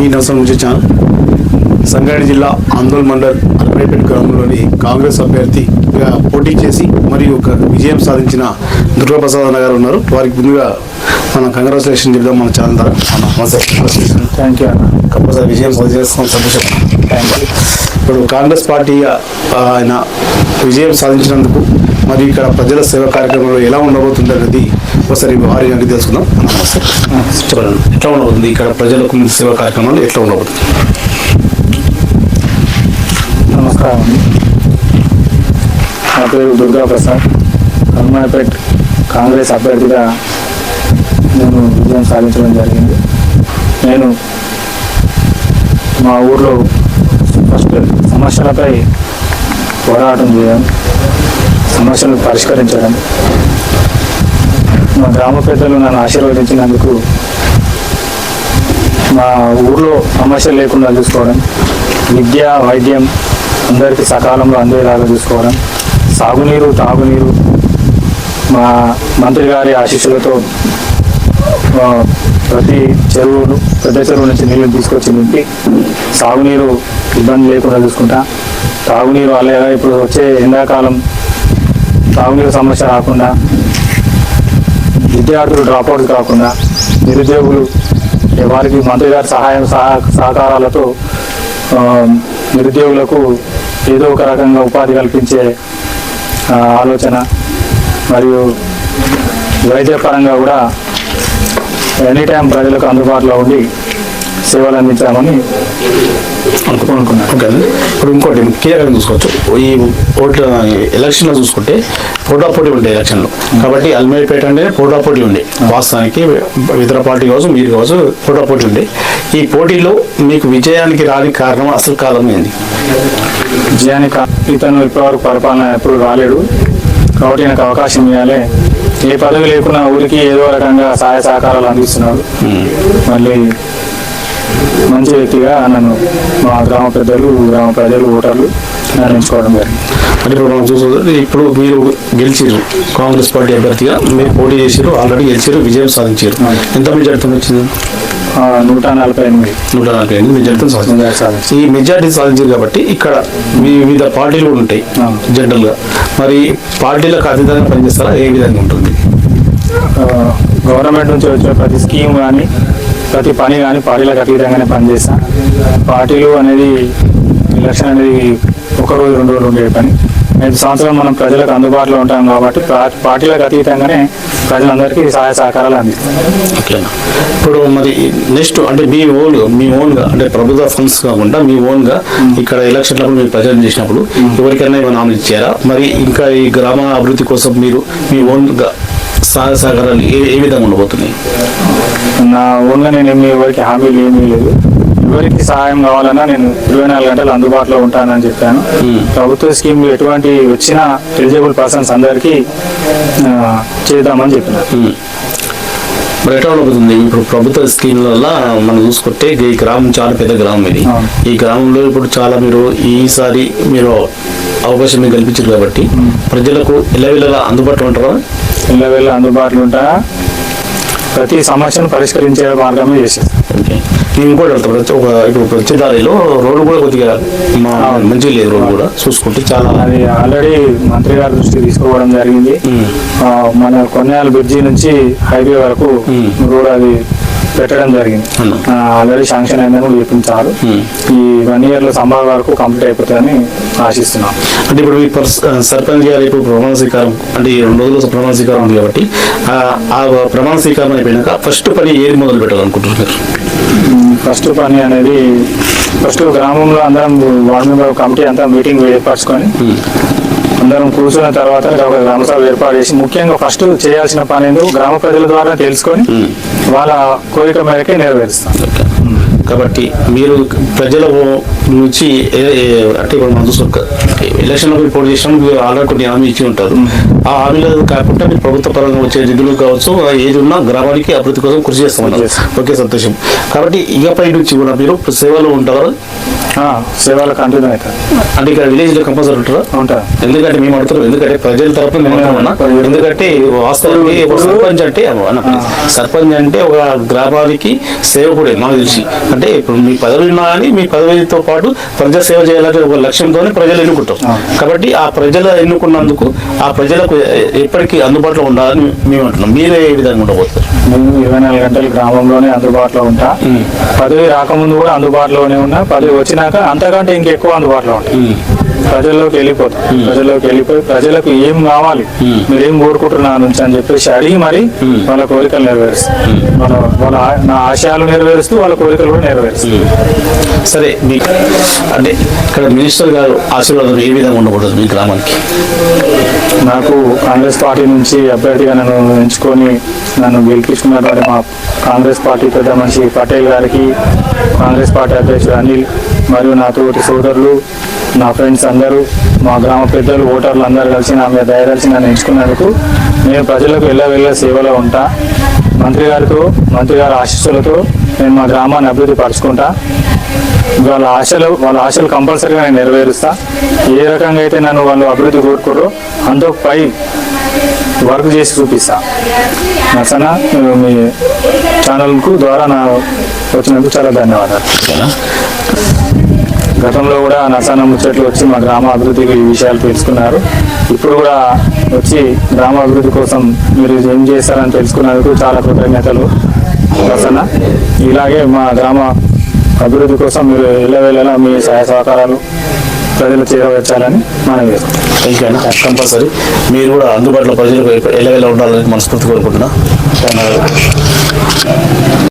మీ నరసం నుంచి ఛానల్ సంగారెడ్డి జిల్లా ఆందోళన్ మండల్ అల్పేపేట గ్రామంలోని కాంగ్రెస్ అభ్యర్థిగా పోటీ చేసి మరియు ఒక విజయం సాధించిన దుర్గాప్రసాద్ అన్న గారు ఉన్నారు. వారికి ముందుగా మనం కంగ్రాచులేషన్ చెప్దాం మన ఛానల్ ద్వారా. నమస్తే. థ్యాంక్ యూ అన్న. కంపల్సరీ విజయం సాధించేస్తాం సంతోషం. ఇప్పుడు కాంగ్రెస్ పార్టీ ఆయన విజయం సాధించినందుకు మరియు ఇక్కడ ప్రజల సేవ కార్యక్రమంలో ఎలా ఉండబోతుంది అనేది ఒకసారి వారి అడిగి తెలుసుకుందాం. చెప్పండి ఎట్లా ఉండబోతుంది? ఇక్కడ ప్రజలకు సేవ కార్యక్రమాలు ఎట్లా ఉండబోతుంది? నమస్కారం అండి. నా పేరు దుర్గా ప్రసాద్. హనుమాన్పేట్ కాంగ్రెస్ అభ్యర్థిగా నేను విజయం సాధించడం జరిగింది. నేను మా ఊర్లో ఫస్ట్ సమస్యలపై పోరాటం చేయడం సమస్యలను పరిష్కరించడం. మా గ్రామ పెద్దలు నన్ను ఆశీర్వదించినందుకు మా ఊర్లో సమస్యలు లేకుండా చూసుకోవడం విద్య వైద్యం అందరికీ సకాలంలో అందేలాగా చూసుకోవడం సాగునీరు తాగునీరు మా మంత్రి గారి ఆశీస్సులతో ప్రతి చెరువులు పెద్ద చెరువు నుంచి నీళ్ళు తీసుకొచ్చి నింపి సాగునీరు ఇబ్బంది లేకుండా చూసుకుంటా. తాగునీరు అలాగే ఇప్పుడు వచ్చే ఎండాకాలం తాగునీరు సమస్య రాకుండా విద్యార్థులు డ్రాప్అవుట్ కాకుండా నిరుద్యోగులు వారికి మంత్రి గారి సహాయం సహకారాలతో నిరుద్యోగులకు ఏదో ఒక రకంగా ఉపాధి కల్పించే ఆలోచన. మరియు వైద్యపరంగా కూడా ఎనీ టైం ప్రజలకు అందుబాటులో ఉండి సేవలు అందించామని ఓకే అండి ఇప్పుడు ఇంకోటి కీలకంగా చూసుకోవచ్చు. ఈ ఓట్ల ఎలక్షన్లో చూసుకుంటే పోటాపోటీ ఉంటాయి ఎలక్షన్లో. కాబట్టి అల్మేపేట అంటే పోటాపోటీ ఉండే. వాస్తవానికి ఇతర పార్టీ కావచ్చు మీరు కావచ్చు పోటాపోటీ ఉండే. ఈ పోటీలో మీకు విజయానికి రాని కారణం అసలు కాలం ఏంది? విజయానికి ఇతను ఇప్పటివరకు పరిపాలన ఎప్పుడు రాలేడు. కాబట్టి నాకు అవకాశం ఇవ్వాలి. ఏ పదవి లేకున్నా ఊరికి ఏదో రకంగా సహాయ సహకారాలు అందిస్తున్నాడు. మళ్ళీ మంచి వ్యక్తిగా నన్ను మా గ్రామ పెద్దలు గ్రామ ప్రజలు ఓటర్లు నిర్ణయించుకోవడం జరిగింది. అంటే ఇప్పుడు మనం చూసుకుంటే ఇప్పుడు మీరు గెలిచిరు కాంగ్రెస్ పార్టీ అభ్యర్థిగా మీరు పోటీ చేసిరు ఆల్రెడీ గెలిచిరు విజయం సాధించారు ఎంత మెజార్టీ వచ్చింది? నూట నలభై ఎనిమిది. నూట నలభై ఎనిమిది మెజార్టీ సాధించారు. ఈ మెజార్టీ సాధించారు కాబట్టి ఇక్కడ వివిధ పార్టీలు ఉంటాయి ఆ. జనరల్గా. మరి పార్టీలకు అతీతంగా పనిచేస్తారా? ఏ విధంగా ఉంటుంది? గవర్నమెంట్ నుంచి వచ్చే ప్రతి స్కీమ్ కానీ ప్రతి పని కానీ పార్టీలకు అతీతంగానే పనిచేస్తాం. పార్టీలు అనేది ఎలక్షన్ అనేది ఒక రోజు రెండు రోజులు ఉండే పని. ఐదు సంవత్సరాలు మనం ప్రజలకు అందుబాటులో ఉంటాం కాబట్టి పార్టీలకు అతీతంగానే ప్రజలందరికీ సహాయ సహకారాలు అందిస్తాం. ఇప్పుడు మరి నెక్స్ట్ అంటే మీ ఓన్ మీ ఓన్గా అంటే ప్రభుత్వ ఫండ్స్ కాకుండా మీ ఓన్గా ఇక్కడ ఎలక్షన్లప్పుడు మీరు ప్రచారం చేసినప్పుడు ఎవరికైనా ఏమైనా హామీ ఇచ్చారా? మరి ఇంకా ఈ గ్రామ అభివృద్ధి కోసం మీరు మీ ఓన్గా సహాయ సహకారాలు ఏ ఏ విధంగా ఉండబోతున్నాయి? నా ఓన్గా నేను ఎవరికి హామీలు ఏమీ లేదు. ఎవరికి సహాయం కావాలన్నా నేను ఇరవై నాలుగు గంటలు అందుబాటులో ఉంటానని చెప్పాను. Hmm. ప్రభుత్వ స్కీమ్లు ఎటువంటి వచ్చిన ఎలిజిబుల్ పర్సన్స్ అందరికీ చేద్దామని చెప్పిన. ఉమ్. మరి ఎట్లా ఉండబోతుంది? ఇప్పుడు ప్రభుత్వ స్కీమ్ల మనం చూసుకుంటే ఈ గ్రామం చాలా పెద్ద గ్రామం ఇది. ఈ గ్రామంలో ఇప్పుడు చాలా మీరు ఈసారి మీరు అవకాశం కల్పించారు కాబట్టి ప్రజలకు ఎల్లవిల్లలా అందుబాటులో ఉంటారా? ఇళ్ళ అందుబాటులో ఉంటా. ప్రతి సమస్యను పరిష్కరించే మార్గమే చేసేది. ఓకే. ఇంకోటి ప్రతి ఒక ఇప్పుడు ప్రతి దారిలో రోడ్డు కూడా కొద్దిగా మంచిగా లేదు రోడ్డు కూడా. చూసుకుంటే చాలా అది ఆల్రెడీ మంత్రి గారి దృష్టికి తీసుకోవడం జరిగింది. మన కొన్నేళ్ళ బ్రిడ్జి నుంచి హైవే వరకు. రోడ్ అది పెట్టడం జరిగింది. ఆల్రెడీ శాంక్షన్ అయిందని కూడా చెప్పించారు. ఈ వన్ ఇయర్లో సంభావ వరకు కంప్లీట్ అయిపోతుందని ఆశిస్తున్నాం. అంటే ఇప్పుడు సర్పంచ్ గారు ఇప్పుడు ప్రమాణ స్వీకారం అంటే ఈ రెండు రోజులు ప్రమాణ స్వీకారం ఉంది కాబట్టి ఆ- ఆ ప్రమాణ స్వీకారం అయిపోయినాక ఫస్ట్ పని ఏది మొదలు పెట్టాలనుకుంటున్నారు ఫస్ట్ పని అనేది ఫస్ట్ గ్రామంలో అందరం వార్డు మెంబర్ కమిటీ అంతా మీటింగ్ ఏర్పరచుకొని అందరం కూర్చున్న తర్వాత ఒక గ్రామ సభ ఏర్పాటు చేసి ముఖ్యంగా ఫస్ట్ చేయాల్సిన పని ఏందో గ్రామ ప్రజల ద్వారా తెలుసుకొని వాళ్ళ కోరిక మేరకే నెరవేరుస్తాం. కాబట్టి మీరు ప్రజల నుంచి అంటే ఇప్పుడు మనం చూసుకుంటే ఎలక్షన్లో మీరు పోటీ చేసిన ఆల్రెడీ కొన్ని హామీ ఇచ్చి ఉంటారు. ఆ హామీలు కాకుండా మీరు ప్రభుత్వ పరంగా వచ్చే నిధులు కావచ్చు ఆ ఏది ఉన్నా గ్రామానికి అభివృద్ధి కోసం కృషి చేస్తామన్నారు. Yes. ఓకే సంతోషం. కాబట్టి ఇకపై నుంచి కూడా మీరు సేవలో ఉంటారు? సేవలు కంటిన్యూ అవుతారు అంటే ఇక్కడ విలేజ్లో కంపల్సరీ ఉంటారా. ఉంటారు ఎందుకంటే మేము అడుగుతున్నాం ఎందుకంటే ప్రజల తరపున మేము. ఎందుకంటే వాస్తవానికి సర్పంచ్ అంటే. సర్పంచ్ అంటే ఒక గ్రామానికి సేవకుడే నాకు తెలిసి. అంటే ఇప్పుడు మీ పదవి ఉన్నా కానీ మీ పదవితో పాటు ప్రజా సేవ చేయాలనే ఒక లక్ష్యంతోనే ప్రజలు ఎన్నుకుంటాం కాబట్టి ఆ ప్రజలు ఎన్నుకున్నందుకు ఆ ప్రజలకు ఎప్పటికీ అందుబాటులో ఉండాలని మేము అంటున్నాం. మీరే ఏ విధంగా ఉండబోతారు నేను ఇరవై నాలుగు గంటలు గ్రామంలోనే అందుబాటులో ఉంటా. మ్మ్. పదవి రాకముందు కూడా అందుబాటులోనే ఉన్నా. పదవి వచ్చినాక అంతకంటే ఇంకెక్కువ అందుబాటులో ఉంటా ప్రజల్లోకి వెళ్ళిపోతాం ప్రజల్లోకి వెళ్ళిపోయి ప్రజలకు ఏం కావాలి? మీరు ఏం కోరుకుంటున్నా నుంచి అని చెప్పేసి అడిగి మరి వాళ్ళ కోరికలు నెరవేరుస్తాం మన వాళ్ళ నా ఆశయాలు నెరవేరుస్తూ వాళ్ళ కోరికలు కూడా నెరవేరుస్తాం సరే మీ అంటే ఇక్కడ మినిస్టర్ గారు ఆశీర్వాదం ఏ విధంగా ఉండకూడదు మీ గ్రామానికి? నాకు కాంగ్రెస్ పార్టీ నుంచి అభ్యర్థిగా నన్ను ఎంచుకొని నన్ను గెలిపించుకున్నటువంటి మా కాంగ్రెస్ పార్టీ పెద్ద మనిషి పటేల్ గారికి కాంగ్రెస్ పార్టీ అధ్యక్షుడు అనిల్ మరియు నా తోటి సోదరులు నా ఫ్రెండ్స్ అందరూ మా గ్రామ పెద్దలు ఓటర్లు అందరూ కలిసి నా మీద దయదలిచి నన్ను ఎంచుకున్నందుకు నేను ప్రజలకు వెళ్ళ వెళ్ళ సేవలో ఉంటా. మంత్రి గారితో మంత్రి గారి ఆశీస్సులతో నేను మా గ్రామాన్ని అభివృద్ధి పరుచుకుంటా. వాళ్ళ ఆశలు వాళ్ళ ఆశలు కంపల్సరీగా నేను నెరవేరుస్తా. ఏ రకంగా అయితే నన్ను వాళ్ళు అభివృద్ధి కోరుకోరో అంతో పై వర్క్ చేసి చూపిస్తా. నర్సన మీ ఛానల్కు ద్వారా నా వచ్చినందుకు చాలా ధన్యవాదాలు. గతంలో కూడా నర్సన ముచ్చట్లు వచ్చి మా గ్రామ అభివృద్ధికి ఈ విషయాలు తెలుసుకున్నారు. ఇప్పుడు కూడా వచ్చి గ్రామ అభివృద్ధి కోసం మీరు ఏం చేస్తారని తెలుసుకున్నందుకు చాలా కృతజ్ఞతలు. ప్రసన్న ఇలాగే మా గ్రామ అభివృద్ధి కోసం మీరు వెళ్ళవేళలా మీ సహాయ సహకారాలు ప్రజలు చేరవేర్చాలని మనం థ్యాంక్ యూ అన్న. కంపల్సరీ. మీరు కూడా అందుబాటులో ప్రజలకు ఎలా ఉండాలని మనస్ఫూర్తి కోరుకుంటున్నా.